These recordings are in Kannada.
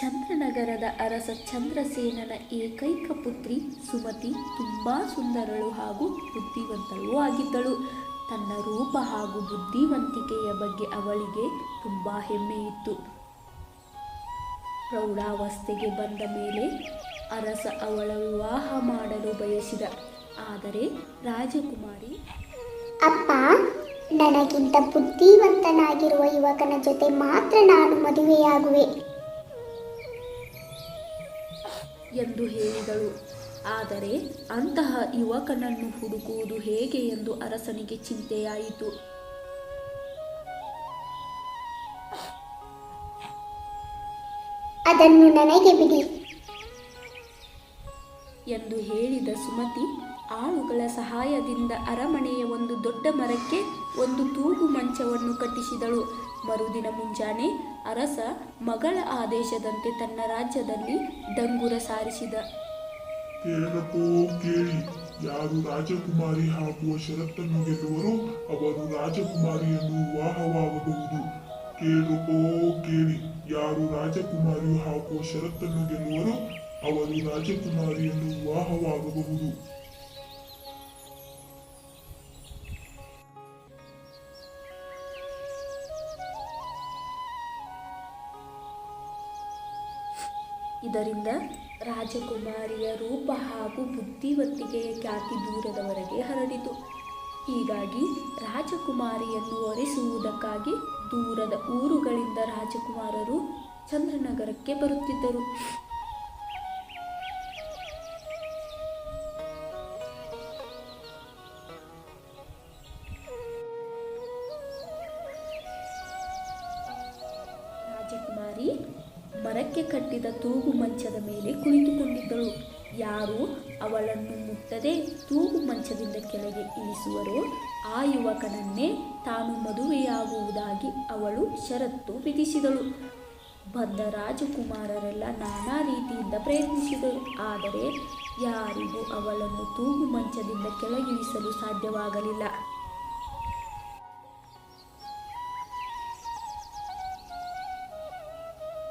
ಚಂದ್ರನಗರದ ಅರಸ ಚಂದ್ರಸೇನನ ಏಕೈಕ ಪುತ್ರಿ ಸುಮತಿ ತುಂಬ ಸುಂದರಳು ಹಾಗೂ ಬುದ್ಧಿವಂತಳೂ ಆಗಿದ್ದಳು. ತನ್ನ ರೂಪ ಹಾಗೂ ಬುದ್ಧಿವಂತಿಕೆಯ ಬಗ್ಗೆ ಅವಳಿಗೆ ತುಂಬ ಹೆಮ್ಮೆ ಇತ್ತು ಪ್ರೌಢಾವಸ್ಥೆಗೆ ಬಂದ ಮೇಲೆ ಅರಸ ಅವಳ ವಿವಾಹ ಮಾಡಲು ಬಯಸಿದ. ಆದರೆ ರಾಜಕುಮಾರಿ, ಅಪ್ಪ, ನನಗಿಂತ ಬುದ್ಧಿವಂತನಾಗಿರುವ ಯುವಕನ ಜೊತೆ ಮಾತ್ರ ನಾನು ಮದುವೆಯಾಗುವೆ. ಎಂದು ಹೇಳಿದಳು. ಆದರೆ ಅಂತಹ ಯುವಕನನ್ನು ಹುಡುಕುವುದು ಹೇಗೆ ಎಂದು ಅರಸನಿಗೆ ಚಿಂತೆಯಾಯಿತು. ಅದನ್ನು ನನಗೆ ಬಿಡಿ. ಎಂದು ಹೇಳಿದ ಸುಮತಿ ಆಳುಗಳ ಸಹಾಯದಿಂದ ಅರಮನೆಯ ಒಂದು ದೊಡ್ಡ ಮರಕ್ಕೆ ಒಂದು ತೂಗು ಮಂಚವನ್ನು ಕಟ್ಟಿಸಿದಳು. ಮರುದಿನ ಮುಂಜಾನೆ ಅರಸ ಮಗಳ ಆದೇಶದಂತೆ ತನ್ನ ರಾಜ್ಯದಲ್ಲಿ ದಂಗುರ ಸಾರಿಸಿದ. ಕೇಳಕೋ ಕೇಳಿ. ಯಾರು ರಾಜಕುಮಾರಿ ಹಾಕುವ ಷರತ್ತನ್ನು ಗೆಲ್ಲುವರೋ ಅವರು ರಾಜಕುಮಾರಿಯನ್ನು ವಿವಾಹವಾಗಬಹುದು. ಕೇಳಕೋ ಕೇಳಿ. ಯಾರು ರಾಜಕುಮಾರಿಯು ಹಾಕುವ ಷರತ್ತನ್ನು ಗೆಲ್ಲುವರೋ ಅವರು ರಾಜಕುಮಾರಿಯನ್ನು ವಿವಾಹವಾಗಬಹುದು. ಇದರಿಂದ ರಾಜಕುಮಾರಿಯ ರೂಪ ಹಾಗೂ ಬುದ್ಧಿವಂತಿಕೆಯ ಖ್ಯಾತಿ ದೂರದವರೆಗೆ ಹರಡಿತು. ಹೀಗಾಗಿ ರಾಜಕುಮಾರಿಯನ್ನು ಒರೆಸುವುದಕ್ಕಾಗಿ ದೂರದ ಊರುಗಳಿಂದ ರಾಜಕುಮಾರರು ಚಂದ್ರನಗರಕ್ಕೆ ಬರುತ್ತಿದ್ದರು. ರಾಜಕುಮಾರಿ ಮರಕ್ಕೆ ಕಟ್ಟಿದ ತೂಗು ಮಂಚದ ಮೇಲೆ ಕುಳಿತುಕೊಂಡಿದ್ದಳು. ಯಾರು ಅವಳನ್ನು ಮುಟ್ಟದೆ ತೂಗು ಮಂಚದಿಂದ ಕೆಳಗೆ ಇಳಿಸುವರೋ ಆ ಯುವಕನನ್ನೇ ತಾನು ಮದುವೆಯಾಗುವುದಾಗಿ ಅವಳು ಷರತ್ತು ವಿಧಿಸಿದಳು. ಬಂದ ರಾಜಕುಮಾರರೆಲ್ಲ ನಾನಾ ರೀತಿಯಿಂದ ಪ್ರಯತ್ನಿಸಿದರು. ಆದರೆ ಯಾರಿಗೂ ಅವಳನ್ನು ತೂಗು ಮಂಚದಿಂದ ಕೆಳಗಿಳಿಸಲು ಸಾಧ್ಯವಾಗಲಿಲ್ಲ.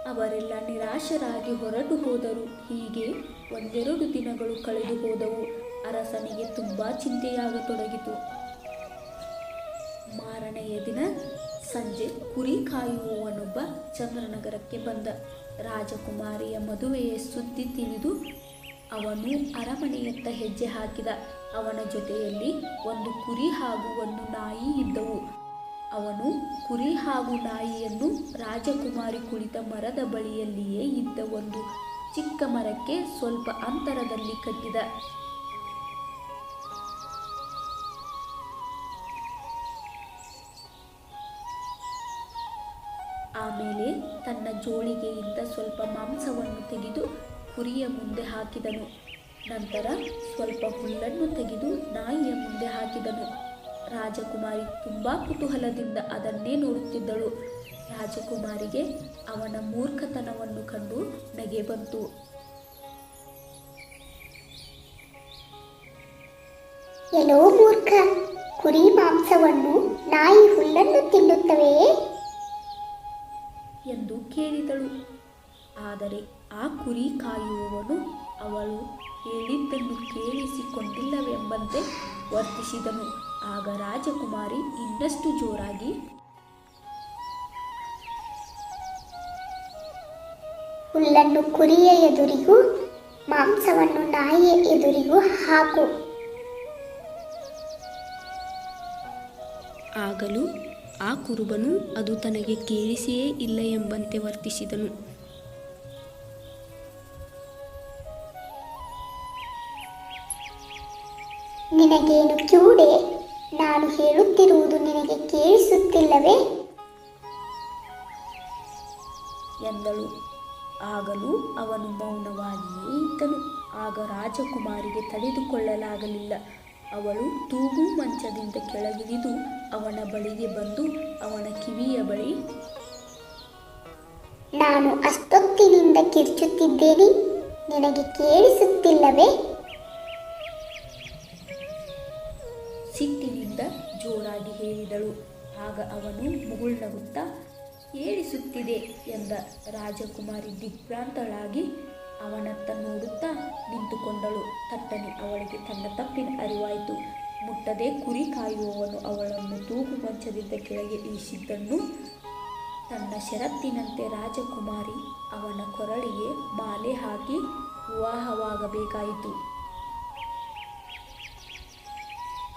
ಅವರೆಲ್ಲ ನಿರಾಶರಾಗಿ ಹೊರಟು ಹೋದರು. ಹೀಗೆ ಒಂದೆರಡು ದಿನಗಳು ಕಳೆದು ಹೋದವು. ಅರಸನಿಗೆ ತುಂಬ ಚಿಂತೆಯಾಗತೊಡಗಿತು. ಮಾರನೆಯ ದಿನ ಸಂಜೆ ಕುರಿ ಕಾಯುವವನೊಬ್ಬ ಚಂದ್ರನಗರಕ್ಕೆ ಬಂದ. ರಾಜಕುಮಾರಿಯ ಮದುವೆಯ ಸುದ್ದಿ ತಿಳಿದು ಅವನು ಅರಮನೆಯತ್ತ ಹೆಜ್ಜೆ ಹಾಕಿದ. ಅವನ ಜೊತೆಯಲ್ಲಿ ಒಂದು ಕುರಿ ಹಾಗೂ ಒಂದು ನಾಯಿ ಇದ್ದವು. ಅವನು ಕುರಿ ಹಾಗೂ ನಾಯಿಯನ್ನು ರಾಜಕುಮಾರಿ ಕುಳಿತ ಮರದ ಬಳಿಯಲ್ಲಿಯೇ ಇದ್ದ ಒಂದು ಚಿಕ್ಕ ಮರಕ್ಕೆ ಸ್ವಲ್ಪ ಅಂತರದಲ್ಲಿ ಕಟ್ಟಿದ. ಆಮೇಲೆ ತನ್ನ ಜೋಳಿಗೆಯಿಂದ ಸ್ವಲ್ಪ ಮಾಂಸವನ್ನು ತೆಗೆದು ಕುರಿಯ ಮುಂದೆ ಹಾಕಿದನು. ನಂತರ ಸ್ವಲ್ಪ ಹುಲ್ಲನ್ನು ತೆಗೆದು ನಾಯಿಯ ಮುಂದೆ ಹಾಕಿದನು. ರಾಜಕುಮಾರಿ ತುಂಬ ಕುತೂಹಲದಿಂದ ಅದನ್ನೇ ನೋಡುತ್ತಿದ್ದಳು. ರಾಜಕುಮಾರಿಗೆ ಅವನ ಮೂರ್ಖತನವನ್ನು ಕಂಡು ನಗೆ ಬಂತು. ಎಲ್ಲೋ ಮೂರ್ಖ ಕುರಿ ಮಾಂಸವನ್ನು ನಾಯಿ ಹುಲ್ಲನ್ನು ತಿನ್ನುತ್ತವೆಯೇ ಎಂದು ಕೇಳಿದಳು. ಆದರೆ ಆ ಕುರಿ ಕಾಯುವವನು ಅವಳು. ಹೇಳಿದ್ದನ್ನು ಕೇಳಿಸಿಕೊಂಡಿಲ್ಲವೆಂಬಂತೆ ವರ್ತಿಸಿದನು. ಆಗ ರಾಜಕುಮಾರಿ ಇನ್ನಷ್ಟು ಜೋರಾಗಿ ಹುಲ್ಲನ್ನು ಕುರಿಯ ಎದುರಿಗೂ ಮಾಂಸವನ್ನು ನಾಯಿಯ ಎದುರಿಗೂ ಹಾಕು. ಆಗಲೂ ಆ ಕುರುಬನು ಅದು ತನಗೆ ಕೇಳಿಸಿಯೇ ಇಲ್ಲ ಎಂಬಂತೆ ವರ್ತಿಸಿದನು. ನಿನಗೇನು ಕ್ಯೂಡೆ? ನಾನು ಹೇಳುತ್ತಿರುವುದು ನಿನಗೆ ಕೇಳಿಸುತ್ತಿಲ್ಲವೇ? ಎಂದಳು. ಆಗಲೂ ಅವನು ಮೌನವಾಗಿಯೇ ಇದ್ದನು. ಆಗ ರಾಜಕುಮಾರಿಗೆ ತಡೆದುಕೊಳ್ಳಲಾಗಲಿಲ್ಲ. ಅವಳು ತೂಗು ಮಂಚದಿಂದ ಕೆಳಗಿಳಿದು ಅವನ ಬಳಿಗೆ ಬಂದು ಅವನ ಕಿವಿಯ ಬಳಿ ನಾನು ಅಷ್ಟೊತ್ತಿನಿಂದ ಕಿರ್ಚುತ್ತಿದ್ದೇನೆ. ನಿನಗೆ ಕೇಳಿಸುತ್ತಿಲ್ಲವೇ? ಸಿಟ್ಟಿನಿಂದ ಜೋರಾಗಿ ಹೇಳಿದಳು. ಆಗ ಅವನು ಮುಗುಳ್ನಗುತ್ತಾ, ಏಳಿಸುತ್ತಿದೆ ಎಂದ ರಾಜಕುಮಾರಿ ದಿಗ್ಭ್ರಾಂತಳಾಗಿ ಅವನತ್ತ ನೋಡುತ್ತಾ ನಿಂತುಕೊಂಡಳು. ತಟ್ಟನೆ ಅವಳಿಗೆ ತನ್ನ ತಪ್ಪಿನ ಅರಿವಾಯಿತು. ಮುಟ್ಟದೆ ಕುರಿ ಕಾಯುವವನು ಅವಳನ್ನು ತೂಗು ಮಂಚದಿಂದ ಕೆಳಗೆ ಇಳಿಸಿದ್ದನ್ನು ತನ್ನ ಷರತ್ತಿನಂತೆ ರಾಜಕುಮಾರಿ ಅವನ ಕೊರಳಿಗೆ ಮಾಲೆ ಹಾಕಿ ವಿವಾಹವಾಗಬೇಕಾಯಿತು.